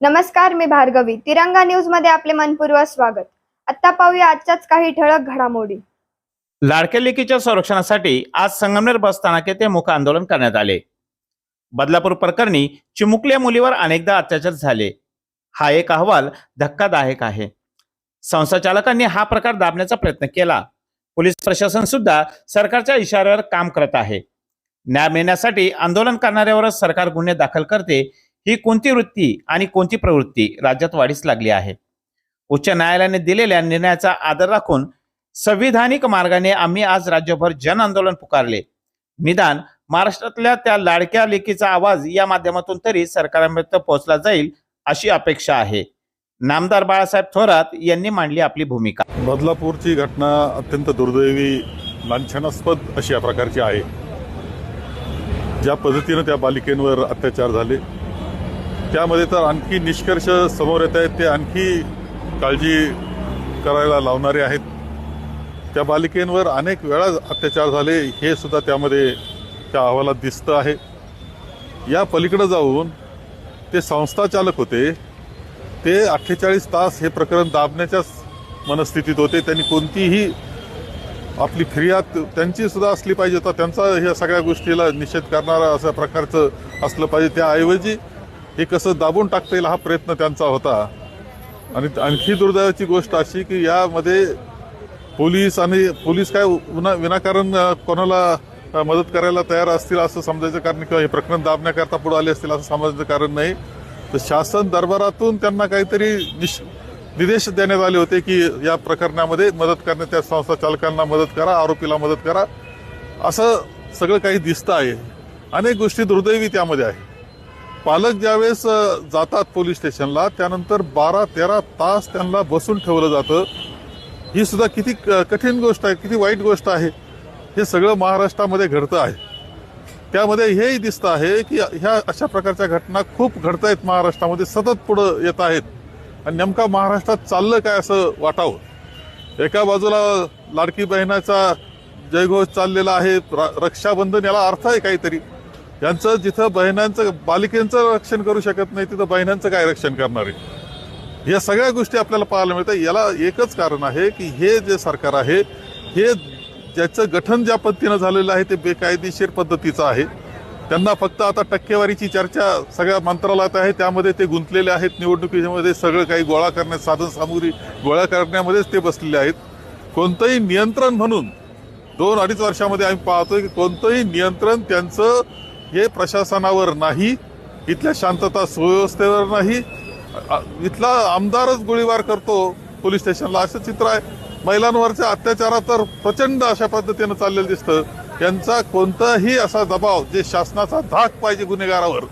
नमस्कार मी भार्गवी. तिरंगा न्यूजमध्ये आपले मनपूर्वक स्वागत. आता पाहूया आजच्याच काही ठळक घडामोडी. लाडक्या लेकीच्या संरक्षणासाठी आज संगमनेर बस स्थानक येथे मुख आंदोलन करण्यात आले. बदलापूर प्रकरणी चिमुकल्या मुलीवर अनेकदा अत्याचार झाले. हा एक अहवाल धक्कादायक आहे. संस्था चालकांनी हा प्रकार दाबण्याचा प्रयत्न केला. पोलीस प्रशासन सुद्धा सरकारच्या इशाऱ्यावर काम करत आहे. न्याय मिळण्यासाठी आंदोलन करणाऱ्यावरच सरकार गुन्हे दाखल करते ही कोणती वृत्ती आणि कोणती प्रवृत्ती राज्यात वाढीस लागली आहे? उच्च न्यायालयाने दिलेल्या निर्णयाचा आदर राखून संविधानिक मार्गाने आम्ही आज राज्यभर जन आंदोलन पुकारले. निदान महाराष्ट्रातल्या त्या लाडक्या लेखीचा आवाज या माध्यमातून तरी सरकारपर्यंत पोहोचला जाईल अशी अपेक्षा आहे. नामदार बाळासाहेब थोरात यांनी मांडली आपली भूमिका. बदलापूरची घटना अत्यंत दुर्दैवी लांछनास्पद अशा प्रकारची आहे. ज्या पद्धतीनं त्या बालिकेंवर अत्याचार झाले त्यामध्ये तर आणखी निष्कर्ष समोर येत आहेत ते आणखी काळजी करायला लावणारे आहेत. त्या बालिकेंवर अनेक वेळा अत्याचार झाले हे सुद्धा त्यामध्ये त्या अहवालात दिसतं आहे. या पलीकडं जाऊन ते संस्थाचालक होते. ते अठ्ठेचाळीस तास हे प्रकरण दाबण्याच्याच मनस्थितीत होते. त्यांनी कोणतीही आपली फिर्याद त्यांची सुद्धा असली पाहिजे. तर त्यांचा ह्या सगळ्या गोष्टीला निषेध करणारा अशा प्रकारचं असलं पाहिजे. त्याऐवजी हे कसं दाबून टाकता येईल हा प्रयत्न त्यांचा होता. आणि आणखी दुर्दैवाची गोष्ट अशी की यामध्ये पोलीस आणि पोलीस काय उना विनाकारण कोणाला मदत करायला तयार असतील असं समजायचं कारण किंवा हे प्रकरण दाबण्याकरता पुढे आले असतील असं समजायचं कारण नाही. तर शासन दरबारातून त्यांना काहीतरी निश निर्देश देण्यात आले होते की या प्रकरणामध्ये मदत करण्यात त्या संस्था चालकांना मदत करा आरोपीला मदत करा. असं सगळं काही दिसतं आहे. अनेक गोष्टी दुर्दैवी त्यामध्ये आहे पालक ज्यावेळेस जातात पोलीस स्टेशनला त्यानंतर बारा तेरा तास त्यांना बसून ठेवलं जातं. ही सुद्धा किती क- कठीण गोष्ट आहे किती वाईट गोष्ट आहे हे सगळं महाराष्ट्रामध्ये घडतं आहे. त्यामध्ये हेही दिसतं आहे की ह्या अशा प्रकारच्या घटना खूप घडत आहेत महाराष्ट्रामध्ये सतत पुढं येत आहेत. आणि नेमका महाराष्ट्रात चाललं काय असं वाटावं? एका बाजूला लाडकी बहिणाचा जयघोष चाललेला आहे र- रक्षाबंधन याला अर्थ आहे काहीतरी. यांचं जिथं बहिणांचं बालिकेंचं रक्षण करू शकत नाही तिथं बहिणांचं काय रक्षण करणार आहे? या सगळ्या गोष्टी आपल्याला पाहायला मिळतात. याला एकच कारण आहे की हे जे सरकार आहे हे ज्याचं गठन ज्या पद्धतीनं झालेलं आहे ते बेकायदेशीर पद्धतीचं आहे. त्यांना फक्त आता टक्केवारीची चर्चा सगळ्या मंत्रालयात आहे. त्यामध्ये ते गुंतलेले आहेत. निवडणुकीमध्ये सगळं काही गोळा करण्यात साधन सामुग्री गोळा करण्यामध्येच ते बसलेले आहेत. कोणतंही नियंत्रण म्हणून दोन अडीच वर्षामध्ये आम्ही पाहतोय की कोणतंही नियंत्रण त्यांचं हे प्रशासनावर नाही इथल्या शांतता सुव्यवस्थेवर नाही. इथला आमदारच गोळीबार करतो पोलीस स्टेशनला. असं चित्र आहे. महिलांवरच्या अत्याचारात तर प्रचंड अशा पद्धतीनं चाललेलं दिसतं. यांचा कोणताही असा दबाव जे शासनाचा धाक पाहिजे गुन्हेगारावर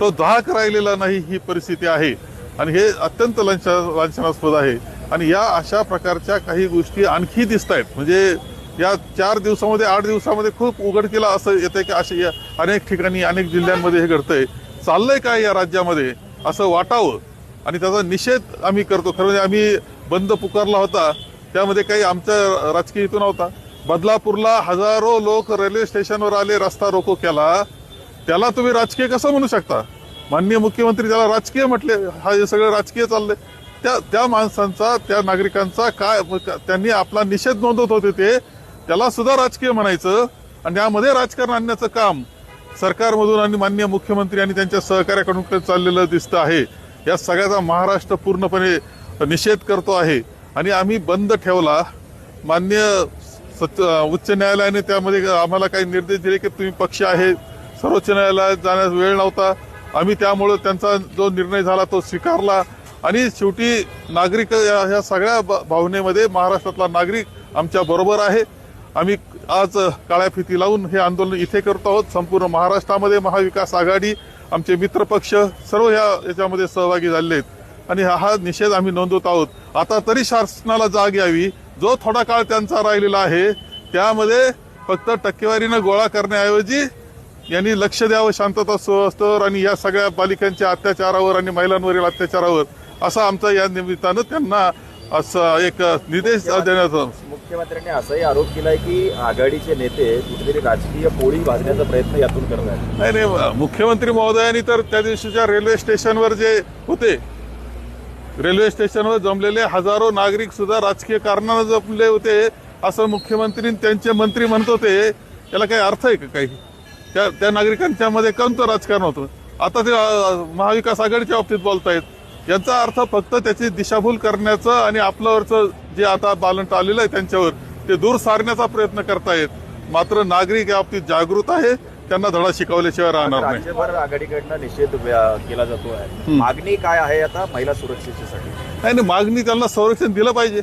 तो धाक राहिलेला नाही ही परिस्थिती आहे. आणि हे अत्यंत लंच लांछनास्पद आहे. आणि या अशा प्रकारच्या काही गोष्टी आणखी दिसत आहेत म्हणजे या चार दिवसामध्ये आठ दिवसामध्ये खूप उघडकीला असं येतंय की असे या अनेक ठिकाणी अनेक जिल्ह्यांमध्ये हे घडतंय. चाललंय काय या राज्यामध्ये? असं वाटावं. आणि त्याचा निषेध आम्ही करतो. खरं म्हणजे आम्ही बंद पुकारला होता. त्यामध्ये काही आमच्या राजकीय हेतू नव्हता. बदलापूरला हजारो लोक रेल्वे स्टेशनवर आले रस्ता रोको केला. त्याला तुम्ही राजकीय कसं म्हणू शकता? माननीय मुख्यमंत्री त्याला राजकीय म्हटले. हा हे सगळं राजकीय चाललंय. त्या त्या माणसांचा त्या नागरिकांचा काय त्यांनी आपला निषेध नोंदवत होते ते. त्याला सुद्धा राजकीय म्हणायचं आणि यामध्ये राजकारण आणण्याचं काम सरकारमधून आणि मान्य मुख्यमंत्री आणि त्यांच्या सहकार्याकडून चाललेलं दिसतं आहे. या सगळ्याचा महाराष्ट्र पूर्णपणे निषेध करतो आहे. आणि आम्ही बंद ठेवला. मान्य सच उच्च न्यायालयाने त्यामध्ये आम्हाला काही निर्देश दिले की तुम्ही पक्ष आहे. सर्वोच्च न्यायालयात जाण्यास वेळ नव्हता. आम्ही त्यामुळं त्यांचा जो निर्णय झाला तो स्वीकारला. आणि शेवटी नागरिक या ह्या सगळ्या ब- भावनेमध्ये महाराष्ट्रातला नागरिक आमच्या बरोबर आहे. आम्ही आज काळ्या फिती लावून हे आंदोलन इथे करतो आहोत. संपूर्ण महाराष्ट्रामध्ये महाविकास आघाडी आमचे मित्रपक्ष सर्व ह्या याच्यामध्ये सहभागी झालेले आहेत. आणि हा हा निषेध आम्ही नोंदवत आहोत. आता तरी शासनाला जाग यावी. जो थोडा काळ त्यांचा राहिलेला आहे त्यामध्ये फक्त टक्केवारीनं गोळा करण्याऐवजी यांनी लक्ष द्यावं शांतता सुव्यवस्थेवर आणि या सगळ्या बालिकांच्या अत्याचारावर आणि महिलांवरील अत्याचारावर. असा आमचा या निमित्तानं त्यांना असं एक निर्देश देण्याचा. मुख्यमंत्र्यांनी असाही आरोप केलाय की आघाडीचे नेते कुठेतरी राजकीय पोळी भाजण्याचा प्रयत्न यातून करत आहेत. नाही नाही मुख्यमंत्री महोदयांनी तर त्या दिवशीच्या रेल्वे स्टेशनवर जे होते रेल्वे स्टेशनवर जमलेले हजारो नागरिक सुद्धा राजकीय कारणानं जमले होते असं मुख्यमंत्री त्यांचे मंत्री म्हणत होते याला काही अर्थ आहे का काही? त्या त्या नागरिकांच्या मध्ये कोणतं राजकारण होतं. आता ते महाविकास आघाडीच्या बाबतीत बोलतायत. याचा अर्थ फक्त त्याची दिशाभूल करण्याचं आणि आपल्यावरचं जे आता बालंट आलेलं आहे त्यांच्यावर ते दूर सारण्याचा प्रयत्न करतायत मात्र नागरिक या बाबतीत जागृत आहे त्यांना धडा शिकवल्याशिवाय राहणार नाही. राज्यभर आघाडीकडनं निषेध केला जातो आहे. मागणी काय आहे आता महिला सुरक्षेसाठी नाही नाही मागणी त्यांना संरक्षण दिलं पाहिजे.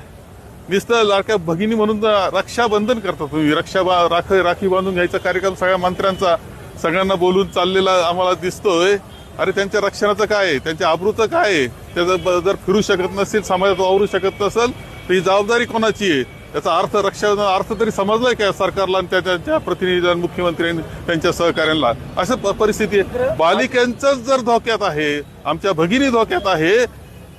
नुसतं लाडक्या भगिनी म्हणून रक्षाबंधन करता तुम्ही. रक्षा राख राखी बांधून घ्यायचा कार्यक्रम सगळ्या मंत्र्यांचा. सगळ्यांना बोलून चाललेला आम्हाला दिसतोय. अरे त्यांच्या रक्षणाचं काय आहे? त्यांच्या आबरूचं काय आहे? त्याचं जर फिरू शकत नसेल समाजात वावरू शकत नसेल तर ही जबाबदारी कोणाची आहे? त्याचा अर्थ रक्षा अर्थ तरी समजलाय का सरकारला आणि त्या- त्यांच्या प्रतिनिधी मुख्यमंत्री त्यांच्या सहकार्यांना अशा परिस्थिती आहे. बालिकांचंच जर धोक्यात आहे आमच्या भगिनी धोक्यात आहे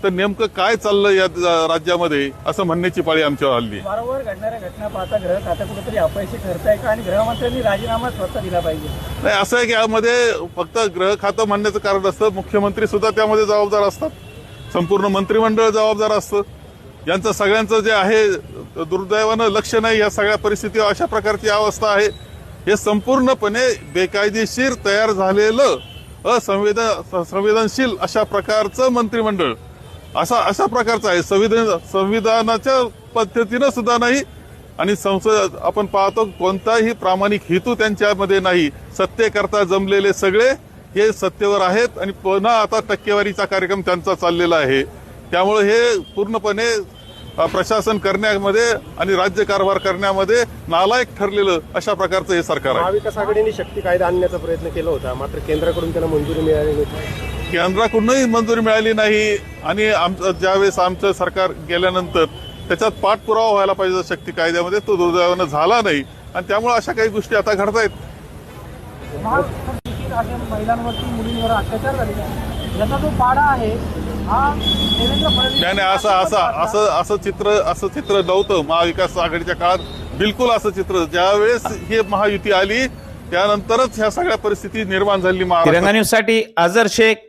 तर नेमकं काय चाललं या राज्यामध्ये असं म्हणण्याची पाळी आमच्यावर हल्ली वारंवार घडणाऱ्या घटना पाहता ग्रह खातं कुठेतरी अपयशी ठरत आहे का? आणि गृहमंत्र्यांनी राजीनामा स्वतः दिला पाहिजे. नाही असं आहे की यामध्ये फक्त ग्रह खातं म्हणण्याचं कारण असतं. मुख्यमंत्री सुद्धा त्यामध्ये जबाबदार असतात. संपूर्ण मंत्रिमंडळ जबाबदार असतं. यांचं सगळ्यांचं जे आहे दुर्दैवानं लक्ष नाही. या सगळ्या परिस्थितीवर अशा प्रकारची अवस्था आहे. हे संपूर्णपणे बेकायदेशीर तयार झालेलं असंवेदन संवेदनशील अशा प्रकारचं मंत्रिमंडळ. असा अशा प्रकारचा आहे. संविधान संविधानाच्या पद्धतीनं सुद्धा नाही आणि संसद आपण पाहतो कोणताही प्रामाणिक हेतू त्यांच्यामध्ये नाही. सत्तेकरता जमलेले सगळे हे सत्तेवर आहेत आणि पुन्हा आता टक्केवारीचा कार्यक्रम त्यांचा चाललेला आहे. त्यामुळे हे पूर्णपणे प्रशासन करण्यामध्ये आणि राज्य कारभार करण्यामध्ये नालायक ठरलेलं अशा प्रकारचं हे सरकार आहे. महाविकास आघाडीने शक्ती कायदा आणण्याचा प्रयत्न केला होता. मात्र केंद्राकडून त्याला मंजुरी मिळाली नव्हती. केंद्राकडूनही मंजुरी मिळाली नाही आणि आमचं ज्यावेळेस आमचं सरकार गेल्यानंतर त्याच्यात पाठपुरावा व्हायला पाहिजे शक्ती कायद्यामध्ये तो दुर्दैवानं झाला नाही. आणि त्यामुळे अशा काही गोष्टी आता घडतायत. महाराष्ट्रात अशा महिलांवरती मुलींवर अत्याचार झालेले आहे. याचा जो पाडा आहे हा देवेंद्र फडणवीस नाही नाही असं असं असं असं चित्र असं चित्र नव्हतं महाविकास आघाडीच्या काळात. बिलकुल असं चित्र. ज्यावेळेस ही महायुती आली त्यानंतरच ह्या सगळ्या परिस्थिती निर्माण झाली तिरंगा न्यूजसाठी शेख